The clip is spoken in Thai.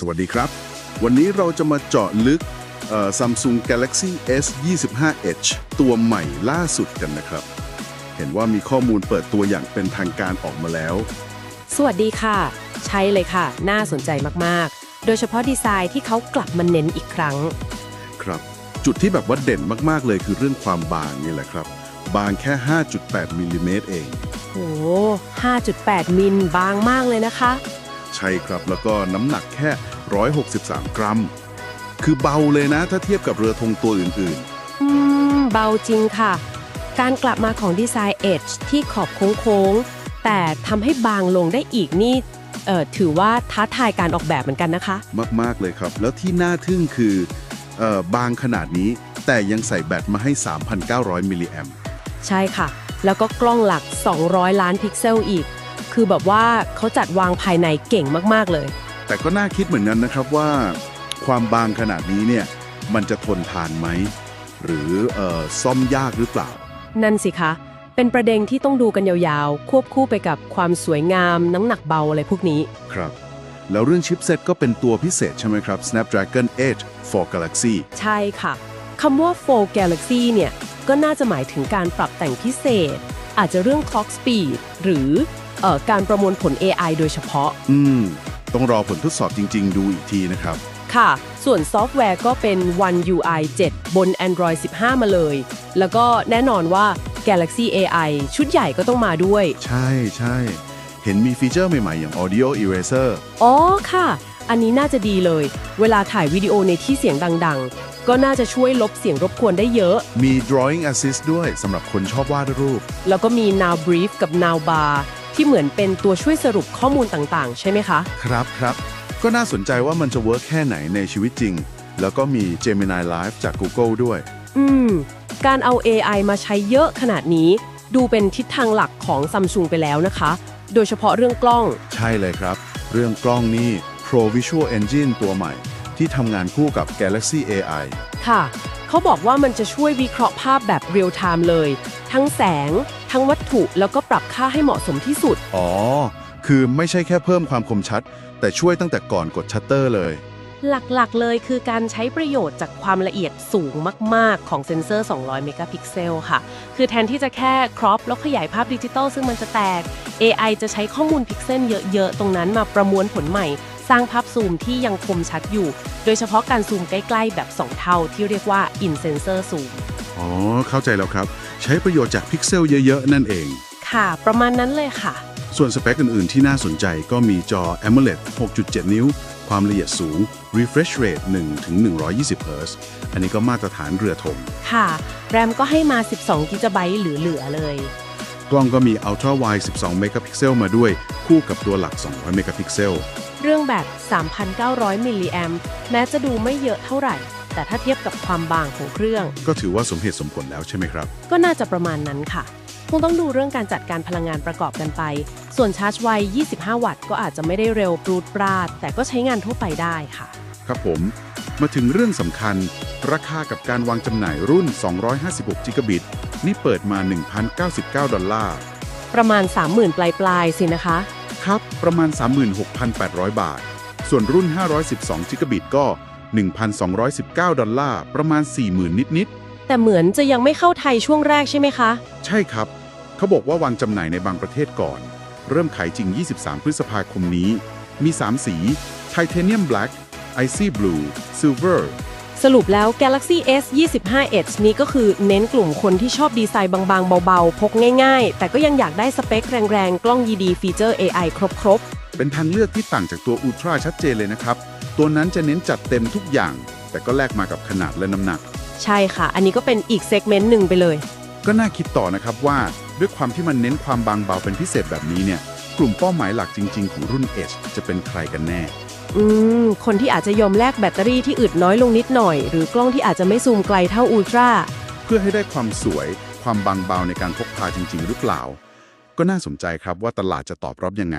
สวัสดีครับ วันนี้เราจะมาเจาะลึกเอ่อ Samsung Galaxy S 25 Edge ตัวใหม่ล่าสุดกันนะครับ เห็นว่ามีข้อมูลเปิดตัวอย่างเป็นทางการออกมาแล้ว สวัสดีค่ะ ใช่เลยค่ะ น่าสนใจมากๆ โดยเฉพาะดีไซน์ที่เขากลับมาเน้นอีกครั้ง ครับ จุดที่แบบว่าเด่นมากๆเลยคือเรื่องความบางนี่แหละครับ บางแค่ 5.8มิลลิเมตรเองโห5.8 มิลบางมากเลยนะคะ ใช่ครับ แล้วก็น้ำหนักแค่ 163 กรัม คือเบาเลยนะ ถ้าเทียบกับเรือธงตัวอื่นอืม เบาจริงค่ะ การกลับมาของดีไซน์ Edge ที่ขอบโค้งๆ แต่ทำให้บางลงได้อีกนี่เอ่อถือว่าท้าทายการออกแบบเหมือนกันนะคะๆมาก ๆ เลยครับ แล้วที่น่าทึ่งคือเออบางขนาดนี้แต่ยังใส่แบตมาให้ 3,900 มิลลิแอมใช่ค่ะ แล้วก็กล้องหลัก 200 ล้านพิกเซลอีก คือแบบว่าเขาจัดวางภายในเก่งมากๆเลย แต่ก็น่าคิดเหมือนกันนะครับว่า ความบางขนาดนี้เนี่ยมันจะทนทานไหม หรือเออซ่อมยากหรือเปล่า นั่นสิคะ เป็นประเด็นที่ต้องดูกันยาวๆ ควบคู่ไปกับความสวยงาม น้ำหนักเบาอะไรพวกนี้ ครับ แล้วเรื่องชิปเซ็ตก็เป็นตัวพิเศษใช่ไหมครับ Snapdragon 8 for Galaxy ใช่ค่ะคำว่า4 Galaxy เนี่ย ก็น่าจะหมายถึงการปรับแต่งพิเศษ อาจจะเรื่อง clock speed หรือเออ การประมวลผล AI โดยเฉพาะ อืม ต้องรอผลทดสอบจริง ๆ ดูอีกทีนะครับ ค่ะ ส่วนซอฟต์แวร์ก็เป็น One UI 7 บน Android 15 มาเลย แล้วก็แน่นอนว่า Galaxy AI ชุดใหญ่ก็ต้องมาด้วย ใช่ใช่เห็นมีฟีเจอร์ใหม่ ๆ อย่าง Audio Eraser อ๋อค่ะ อันนี้น่าจะดีเลย เวลาถ่ายวิดีโอในที่เสียงดัง ๆ ก็น่าจะช่วยลบเสียงรบกวนได้เยอะ มี Drawing Assist ด้วยสำหรับคนชอบวาดรูป แล้วก็มี Now Brief กับ Now Bar ที่เหมือนเป็นตัวช่วยสรุปข้อมูลต่างๆ ใช่ไหมคะ ครับครับ ก็น่าสนใจว่ามันจะเวิร์กแค่ไหนในชีวิตจริง แล้วก็มี Gemini Live จาก Google ด้วย อืม การเอา AI มาใช้เยอะขนาดนี้ ดูเป็นทิศทางหลักของ Samsung ไปแล้วนะคะ โดยเฉพาะเรื่องกล้อง ใช่เลยครับ เรื่องกล้องนี่ Pro Visual Engine ตัวใหม่ ที่ทำงานคู่กับ Galaxy AI ค่ะ เขาบอกว่ามันจะช่วยวิเคราะห์ภาพแบบเรียลไทม์เลย ทั้งแสง ทั้งวัตถุแล้วก็ปรับค่าให้เหมาะสมที่สุด อ๋อ คือไม่ใช่แค่เพิ่มความคมชัด แต่ช่วยตั้งแต่ก่อนกดชัตเตอร์เลย หลักๆเลยคือการใช้ประโยชน์จากความละเอียดสูงมาก ๆ ของเซ็นเซอร์ 200 เมกะพิกเซลค่ะ คือแทนที่จะแค่ครอปแล้วขยายภาพดิจิตอลซึ่งมันจะแตก AI จะใช้ข้อมูลพิกเซลเยอะ ๆ ตรงนั้นมาประมวลผลใหม่ สร้างภาพซูมที่ยังคมชัดอยู่ โดยเฉพาะการซูมใกล้ ๆ แบบ 2 เท่าที่เรียกว่า in sensor zoom อ๋อ เข้าใจแล้วครับ ใช้ประโยชน์จากพิกเซลเยอะ ๆ นั่นเอง ค่ะ ประมาณนั้นเลยค่ะ ส่วนสเปคอื่น ๆ ที่น่าสนใจก็มีจอ AMOLED 6.7 นิ้ว ความละเอียดสูง refresh rate 1ถึง120 Hz อันนี้ก็มาตรฐานเรือธงค่ะ แรมก็ให้มา 12 กิกะไบต์เหลือ ๆ เลย กล้องก็มี Ultra Wide 12 เมกะพิกเซลมาด้วย คู่กับตัวหลัก 200 เมกะพิกเซล เรื่องแบต 3,900 มิลลิแอมแม้จะดูไม่เยอะเท่าไหร่ แต่ถ้าเทียบกับความบางของเครื่อง ก็ถือว่าสมเหตุสมผลแล้วใช่ไหมครับ ก็น่าจะประมาณนั้นค่ะ คงต้องดูเรื่องการจัดการพลังงานประกอบกันไป ส่วนชาร์จไว 25 วัตต์ก็อาจจะไม่ได้เร็วปรูดปราด แต่ก็ใช้งานทั่วไปได้ค่ะ ครับผม มาถึงเรื่องสำคัญ ราคากับการวางจำหน่ายรุ่น 256จิกะบิตนี่เปิดมา 1,099 ดอลลาร์ ประมาณ 30,000 ปลายปลายๆสินะคะ ครับ ประมาณ 36,800 บาท ส่วนรุ่น 512จิกะบิตก็ 1,219 ดอลลาร์ ประมาณ 40,000 นิด แต่เหมือนจะยังไม่เข้าไทยช่วงแรกใช่ไหมคะ ๆ ใช่ครับ เขาบอกว่าวางจำหน่ายในบางประเทศก่อน เริ่มขายจริง 23 พฤษภาคมนี้ มี 3 สี Titanium Black Icy Blue Silver สรุปแล้ว Galaxy S 25 Edge นี้ก็คือเน้นกลุ่มคนที่ชอบดีไซน์บางๆ เบาๆ พกง่ายๆ แต่ก็ยังอยากได้สเปคแรงๆ กล้องดีๆฟีเจอร์ AI ครบๆ เป็นทางเลือกที่ต่างจากตัว Ultra ชัดเจนเลยนะครับ ตัวนั้นจะเน้นจัดเต็มทุกอย่าง แต่ก็แลกมากับขนาดและน้ำหนัก ใช่ค่ะ อันนี้ก็เป็นอีกเซกเมนต์หนึ่งไปเลย ก็น่าคิดต่อนะครับว่า ด้วยความที่มันเน้นความบางเบาเป็นพิเศษแบบนี้เนี่ยกลุ่มเป้าหมายหลักจริง ๆ ของรุ่น Edge จะเป็นใครกันแน่ อืม คนที่อาจจะยอมแลกแบตเตอรี่ที่อึดน้อยลงนิดหน่อย หรือกล้องที่อาจจะไม่ซูมไกลเท่าอุลตร้า เพื่อให้ได้ความสวย ความบางเบาในการพกพาจริง ๆ หรือเปล่า ก็น่าสนใจครับว่าตลาดจะตอบรับยังไง